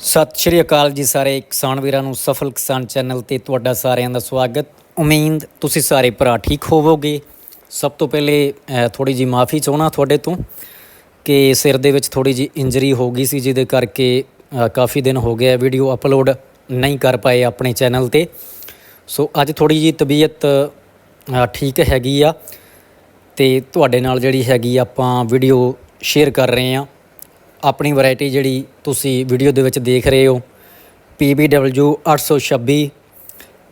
ਸਤਿ ਸ਼੍ਰੀ ਅਕਾਲ ਜੀ ਸਾਰੇ ਕਿਸਾਨ ਵੀਰਾਂ ਨੂੰ, ਸਫਲ ਕਿਸਾਨ ਚੈਨਲ ਤੇ ਤੁਹਾਡਾ ਸਾਰਿਆਂ ਦਾ ਸਵਾਗਤ। ਉਮੀਦ ਤੁਸੀਂ ਸਾਰੇ ਭਰਾ ਠੀਕ ਹੋਵੋਗੇ। ਸਭ ਤੋਂ ਪਹਿਲੇ ਥੋੜੀ ਜੀ ਮਾਫੀ ਚਾਹਣਾ ਤੁਹਾਡੇ ਤੋਂ ਕਿ ਸਿਰ ਦੇ ਵਿੱਚ ਥੋੜੀ ਜੀ ਇੰਜਰੀ ਹੋ ਗਈ ਸੀ, ਜਿਹਦੇ ਕਰਕੇ ਕਾਫੀ ਦਿਨ ਹੋ ਗਿਆ ਵੀਡੀਓ ਅਪਲੋਡ ਨਹੀਂ ਕਰ ਪਾਏ ਆਪਣੇ ਚੈਨਲ ਤੇ। ਸੋ, ਅੱਜ ਥੋੜੀ ਜੀ ਤਬੀਅਤ ਠੀਕ ਹੈਗੀ ਆ ਤੇ ਤੁਹਾਡੇ ਨਾਲ ਜਿਹੜੀ ਹੈਗੀ ਆਪਾਂ ਵੀਡੀਓ ਸ਼ੇਅਰ ਕਰ ਰਹੇ ਆ ਆਪਣੀ ਵੈਰਾਈਟੀ ਜਿਹੜੀ ਤੁਸੀਂ ਵੀਡੀਓ ਦੇ ਵਿੱਚ ਦੇਖ ਰਹੇ ਹੋ PBW 826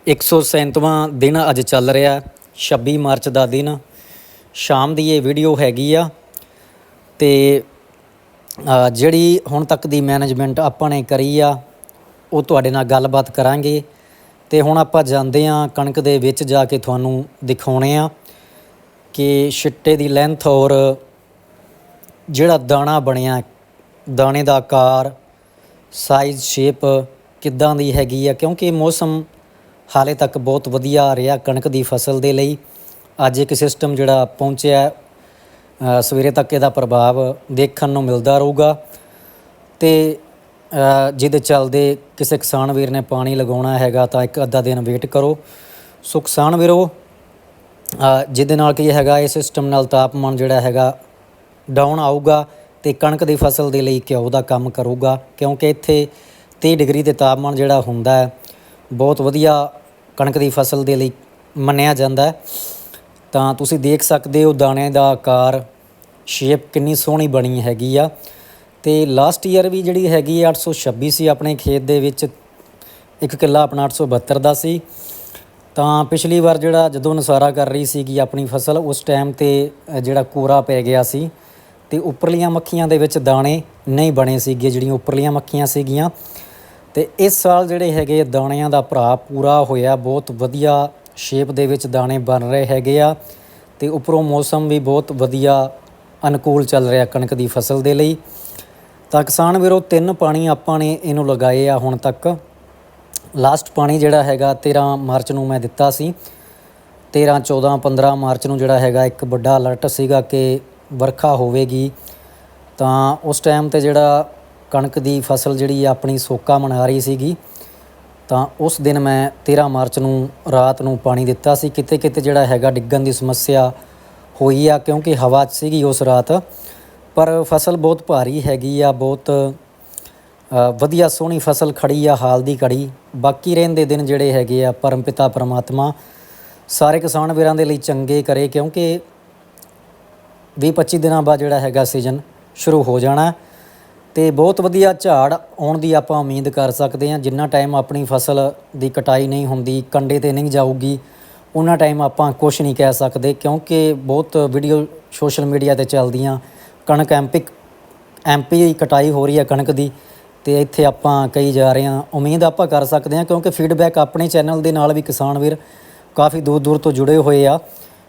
137ਵਾਂ ਦਿਨ ਅੱਜ ਚੱਲ ਰਿਹਾ 26 ਮਾਰਚ ਦਾ ਦਿਨ। ਸ਼ਾਮ ਦੀ ਇਹ ਵੀਡੀਓ ਹੈਗੀ ਆ ਤੇ ਜਿਹੜੀ ਹੁਣ ਤੱਕ ਦੀ ਮੈਨੇਜਮੈਂਟ ਆਪਾਂ ਨੇ ਕਰੀ ਆ, ਉਹ ਤੁਹਾਡੇ ਨਾਲ ਗੱਲਬਾਤ ਕਰਾਂਗੇ। ਤੇ ਹੁਣ ਆਪਾਂ ਜਾਂਦੇ ਆ ਕਣਕ ਦੇ ਵਿੱਚ ਜਾ ਕੇ ਤੁਹਾਨੂੰ ਦਿਖਾਉਣੇ ਆ ਕਿ ਛਿੱਟੇ ਦੀ ਲੈਂਥ ਔਰ ਜਿਹੜਾ ਦਾਣਾ ਬਣਿਆ ਦਾਣੇ ਦਾ ਆਕਾਰ ਸਾਈਜ਼ ਸ਼ੇਪ ਕਿੱਦਾਂ ਦੀ ਹੈਗੀ ਆ? ਕਿਉਂਕਿ ਮੌਸਮ ਹਾਲੇ ਤੱਕ ਬਹੁਤ ਵਧੀਆ ਰਿਹਾ ਕਣਕ ਦੀ ਫਸਲ ਦੇ ਲਈ। ਅੱਜ ਇੱਕ ਸਿਸਟਮ ਜਿਹੜਾ ਪਹੁੰਚਿਆ ਸਵੇਰੇ ਤੱਕ ਇਹਦਾ ਪ੍ਰਭਾਵ ਦੇਖਣ ਨੂੰ ਮਿਲਦਾ ਰਹੂਗਾ। ਤੇ ਜਿਹਦੇ ਚੱਲਦੇ ਕਿਸੇ ਕਿਸਾਨ ਵੀਰ ਨੇ ਪਾਣੀ ਲਗਾਉਣਾ ਹੈਗਾ ਤਾਂ ਇੱਕ ਅੱਧਾ ਦਿਨ ਵੇਟ ਕਰੋ। ਸੋ ਕਿਸਾਨ ਵੀਰੋ ਜਿਹਦੇ ਨਾਲ ਕੀ ਹੈਗਾ, ਇਹ ਸਿਸਟਮ ਨਾਲ ਤਾਪਮਾਨ ਜਿਹੜਾ ਹੈਗਾ ਡਾਊਨ ਆਊਗਾ। ਤੇ ਕਣਕ ਦੀ ਫਸਲ ਦੇ ਲਈ ਘਿਓ ਦਾ ਕੰਮ ਕਰੂਗਾ, ਕਿਉਂਕਿ ਇੱਥੇ 30 ਡਿਗਰੀ ਦੇ ਤਾਪਮਾਨ ਜਿਹੜਾ ਹੁੰਦਾ ਹੈ, ਬਹੁਤ ਵਧੀਆ ਕਣਕ ਦੀ ਫਸਲ ਦੇ ਲਈ ਮੰਨਿਆ ਜਾਂਦਾ ਤਾਂ ਤੁਸੀਂ ਦੇਖ ਸਕਦੇ ਹੋ ਦਾਣੇ ਦਾ ਆਕਾਰ ਸ਼ੇਪ ਕਿੰਨੀ ਸੋਹਣੀ ਬਣੀ ਹੈਗੀ ਆ। ਤੇ ਲਾਸਟ ਈਅਰ ਵੀ ਜਿਹੜੀ ਹੈਗੀ ਆ 826 ਸੀ ਆਪਣੇ ਖੇਤ ਦੇ ਵਿੱਚ, ਇੱਕ ਕਿੱਲਾ ਆਪਣਾ 872 ਦਾ ਸੀ। ਤਾਂ ਪਿਛਲੀ ਵਾਰ ਜਿਹੜਾ ਜਦੋਂ ਨਸਾਰਾ ਕਰ ਰਹੀ ਸੀਗੀ ਆਪਣੀ ਫਸਲ, ਉਸ ਟਾਈਮ ਤੇ ਜਿਹੜਾ ਕੋਰਾ ਪੈ ਗਿਆ ਸੀ। ਤੇ ਉੱਪਰਲੀਆਂ ਮੱਖੀਆਂ ਦੇ ਵਿੱਚ ਦਾਣੇ ਨਹੀਂ ਬਣੇ ਸੀਗੇ, ਜਿਹੜੀਆਂ ਉੱਪਰਲੀਆਂ ਮੱਖੀਆਂ ਸੀਗੀਆਂ। ਤੇ ਇਸ ਸਾਲ ਜਿਹੜੇ ਹੈਗੇ ਦਾਣਿਆਂ ਦਾ ਭਰਾ ਪੂਰਾ ਹੋਇਆ, ਬਹੁਤ ਵਧੀਆ ਸ਼ੇਪ ਦੇ ਵਿੱਚ ਦਾਣੇ ਬਣ ਰਹੇ ਹੈਗੇ ਆ। ਤੇ ਉੱਪਰੋਂ ਮੌਸਮ ਵੀ ਬਹੁਤ ਵਧੀਆ ਅਨੁਕੂਲ ਚੱਲ ਰਿਹਾ ਕਣਕ ਦੀ ਫਸਲ ਦੇ ਲਈ। ਤਾਂ ਕਿਸਾਨ ਵੀਰੋ, ਤਿੰਨ ਪਾਣੀ ਆਪਾਂ ਨੇ ਇਹਨੂੰ ਲਗਾਏ ਆ ਹੁਣ ਤੱਕ। ਲਾਸਟ ਪਾਣੀ ਜਿਹੜਾ ਹੈਗਾ 13 ਮਾਰਚ ਨੂੰ ਮੈਂ ਦਿੱਤਾ ਸੀ। 13 14 15 ਮਾਰਚ ਨੂੰ ਜਿਹੜਾ ਹੈਗਾ, ਇੱਕ ਵੱਡਾ ਅਲਰਟ ਸੀਗਾ ਕਿ ਵਰਖਾ ਹੋਵੇਗੀ, ਤਾਂ ਉਸ ਟਾਈਮ ਤੇ ਜਿਹੜਾ ਕਣਕ ਦੀ ਫਸਲ ਜਿਹੜੀ ਆ ਆਪਣੀ ਸੋਕਾ ਮਨਾ ਰਹੀ ਸੀਗੀ, ਤਾਂ ਉਸ ਦਿਨ ਮੈਂ 13 ਮਾਰਚ ਨੂੰ ਰਾਤ ਨੂੰ ਪਾਣੀ ਦਿੱਤਾ ਸੀ। ਕਿਤੇ ਕਿਤੇ ਜਿਹੜਾ ਹੈਗਾ ਡਿੱਗਣ ਦੀ ਸਮੱਸਿਆ ਹੋਈ ਆ, ਕਿਉਂਕਿ ਹਵਾ 'ਚ ਸੀਗੀ ਉਸ ਰਾਤ, ਪਰ ਫਸਲ ਬਹੁਤ ਭਾਰੀ ਹੈਗੀ ਆ, ਬਹੁਤ ਵਧੀਆ ਸੋਹਣੀ ਫਸਲ ਖੜੀ ਆ, ਹਾਲ ਦੀ ਘੜੀ। ਬਾਕੀ ਰਹਿੰਦੇ ਦਿਨ ਜਿਹੜੇ ਹੈਗੇ ਆ, ਪਰਮਪਿਤਾ, ਪਰਮਾਤਮਾ, ਸਾਰੇ ਕਿਸਾਨ ਵੀਰਾਂ ਦੇ ਲਈ ਚੰਗੇ ਕਰੇ, ਕਿਉਂਕਿ 20-25 ਦਿਨਾਂ ਬਾਅਦ ਜਿਹੜਾ ਹੈਗਾ ਸੀਜ਼ਨ ਸ਼ੁਰੂ ਹੋ ਜਾਣਾ ਤੇ ਬਹੁਤ ਵਧੀਆ ਝਾੜ ਆਉਣ ਦੀ ਆਪਾਂ ਉਮੀਦ ਕਰ ਸਕਦੇ ਹਾਂ। ਜਿੰਨਾ ਟਾਈਮ ਆਪਣੀ ਫਸਲ ਦੀ ਕਟਾਈ ਨਹੀਂ ਹੁੰਦੀ, ਕੰਡੇ ਤੇ ਨਹੀਂ ਜਾਊਗੀ ਉਹਨਾਂ ਟਾਈਮ ਆਪਾਂ ਕੁਝ ਨਹੀਂ ਕਹਿ ਸਕਦੇ। ਕਿਉਂਕਿ ਬਹੁਤ ਵੀਡੀਓ ਸੋਸ਼ਲ ਮੀਡੀਆ ਤੇ ਚੱਲਦੀਆਂ। ਕਣਕ ਐਮਪਿਕ ਐਮਪੀ ਦੀ ਕਟਾਈ ਹੋ ਰਹੀ ਹੈ ਕਣਕ ਦੀ। ਤੇ ਇੱਥੇ ਆਪਾਂ ਕਈ ਜਾ ਰਹੇ ਹਾਂ। ਉਮੀਦ ਆਪਾਂ ਕਰ ਸਕਦੇ ਹਾਂ। ਕਿਉਂਕਿ ਫੀਡਬੈਕ ਆਪਣੇ ਚੈਨਲ ਦੇ ਨਾਲ ਵੀ ਕਿਸਾਨ ਵੀਰ ਕਾਫੀ ਦੂਰ ਦੂਰ ਤੋਂ ਜੁੜੇ ਹੋਏ ਆ।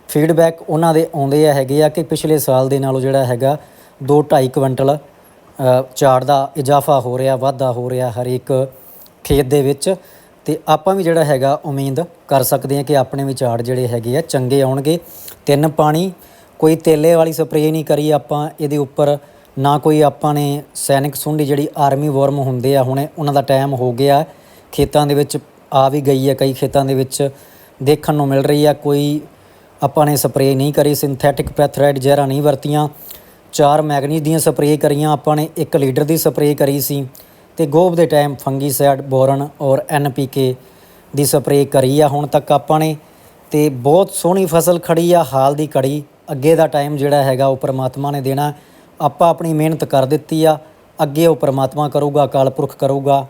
ਫੀਡਬੈਕ ਉਹਨਾਂ ਦੇ ਆਉਂਦੇ ਆ, ਹੈਗੇ ਆ ਕਿ ਪਿਛਲੇ ਸਾਲ ਦੇ ਨਾਲੋਂ ਜਿਹੜਾ ਹੈਗਾ 2.5 ਕੁਇੰਟਲ ਝਾੜ ਦਾ ਇਜ਼ਾਫਾ ਹੋ ਰਿਹਾ, ਵਾਧਾ ਹੋ ਰਿਹਾ ਹਰੇਕ ਖੇਤ ਦੇ ਵਿੱਚ। ਤੇ ਆਪਾਂ ਵੀ ਜਿਹੜਾ ਹੈਗਾ ਉਮੀਦ ਕਰ ਸਕਦੇ ਹਾਂ ਕਿ ਆਪਣੇ ਵੀ ਝਾੜ ਜਿਹੜੇ ਹੈਗੇ ਆ ਚੰਗੇ ਆਉਣਗੇ। ਤਿੰਨ ਪਾਣੀ, ਕੋਈ ਤੇਲੇ ਵਾਲੀ ਸਪਰੇਅ ਨਹੀਂ ਕਰੀ ਆਪਾਂ, ਇਹਦੇ ਉੱਪਰ ਨਾ ਕੋਈ ਆਪਾਂ ਨੇ ਸੈਨਿਕ ਸੁੰਡੀ ਜਿਹੜੀ ਆਰਮੀ ਵਾਰਮ ਹੁੰਦੇ ਆ, ਹੁਣੇ ਉਹਨਾਂ ਦਾ ਟਾਈਮ ਹੋ ਗਿਆ। ਖੇਤਾਂ ਦੇ ਵਿੱਚ ਆ ਵੀ ਗਈ ਹੈ ਕਈ ਖੇਤਾਂ ਦੇ ਵਿੱਚ ਦੇਖਣ ਨੂੰ ਮਿਲ ਰਹੀ ਆ, ਕੋਈ ਆਪਾਂ ਨੇ ਸਪਰੇਅ ਨਹੀਂ ਕਰੀ ਸਿੰਥੈਟਿਕ ਪੈਥਰਾਈਡ ਜ਼ਹਿਰਾਂ ਨਹੀਂ ਵਰਤੀਆਂ। ਚਾਰ ਮੈਗਨੀਜ਼ ਦੀਆਂ ਸਪਰੇਅ ਕਰੀਆਂ, ਆਪਾਂ ਨੇ 1 ਲੀਟਰ ਦੀ ਸਪਰੇਅ ਕਰੀ ਸੀ। ਤੇ ਗੋਭ ਦੇ ਟਾਈਮ ਫੰਗੀਸਾਈਡ, ਬੋਰਨ ਔਰ ਐਨਪੀਕੇ ਦੀ ਸਪਰੇਅ ਕਰੀ ਆ, ਹੁਣ ਤੱਕ ਆਪਾਂ ਨੇ। ਤੇ ਬਹੁਤ ਸੋਹਣੀ ਫਸਲ ਖੜੀ ਆ, ਹਾਲ ਦੀ ਕੜੀ ਅੱਗੇ ਦਾ ਟਾਈਮ ਜਿਹੜਾ ਹੈਗਾ ਉਹ ਪਰਮਾਤਮਾ ਨੇ ਦੇਣਾ। ਆਪਾਂ ਆਪਣੀ ਮਿਹਨਤ ਕਰ ਦਿੱਤੀ ਆ, ਅੱਗੇ ਉਹ ਪਰਮਾਤਮਾ ਕਰੂਗਾ, ਅਕਾਲ ਪੁਰਖ ਕਰੂਗਾ।